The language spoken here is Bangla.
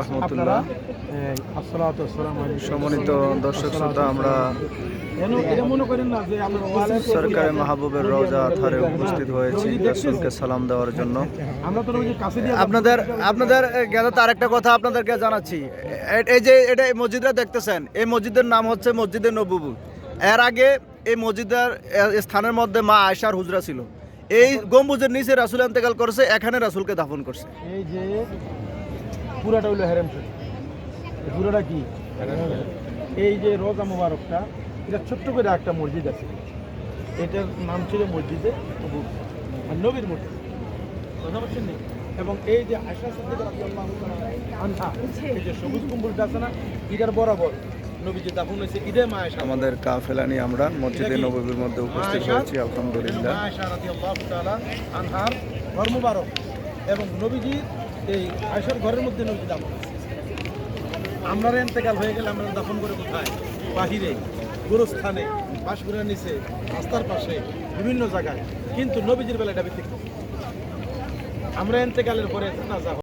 রহমতুল্লাহ। সম্মানিত দর্শক শ্রোতা, আমরা মাহবুবের উপস্থিত হয়েছি সালাম দেওয়ার জন্য। আপনাদের আপনাদের তার একটা কথা আপনাদেরকে জানাচ্ছি। এই যে এটা মসজিদটা দেখতেছেন, এই মসজিদের নাম হচ্ছে মসজিদে নবুবু এর আগে এই মসজিদের স্থানের মধ্যে মা আয়সার হুজরা ছিল। এই গম্বুজের নিচে রাসুল ইন্তেকাল করছে, এখানে রাসুলকে দাফন করছে। এই যে পুরাটা হইল হেরেম শরীফ। পুরাটা কি? এই যে রোজা মোবারকটা এটা ছোট্ট করে একটা মসজিদ আছে। এটার নাম ছিল মসজিদে নবীর মসজিদ। কথা বলছেন নি? এবং এই যে আশা এই যে সবুজ কুম্বলটা আছে না এটার বরাবর নবীজি দাফন হয়েছে ঈদে মা আয়েশা আমাদের কাফেলা নিয়ে আমরা মসজিদে নববীর মধ্যে উপস্থিত হয়েছি আলহামদুলিল্লাহ। মা রাদিয়াল্লাহু তাআলা আনহার ঘর মুবারক। এবং নবীজি এই আয়েশার ঘরের মধ্যে নবীজি দাফন আমরা এতেকাল হয়ে গেলে আমরা দাফন করে কোথায়? বাহিরে, গুরুস্থানে বাসগুড়ার নিচে, রাস্তার পাশে, বিভিন্ন জায়গায়। কিন্তু নবীজির বেলা এটা ব্যতিক্রম। আমরা এতেকালের পরে না যা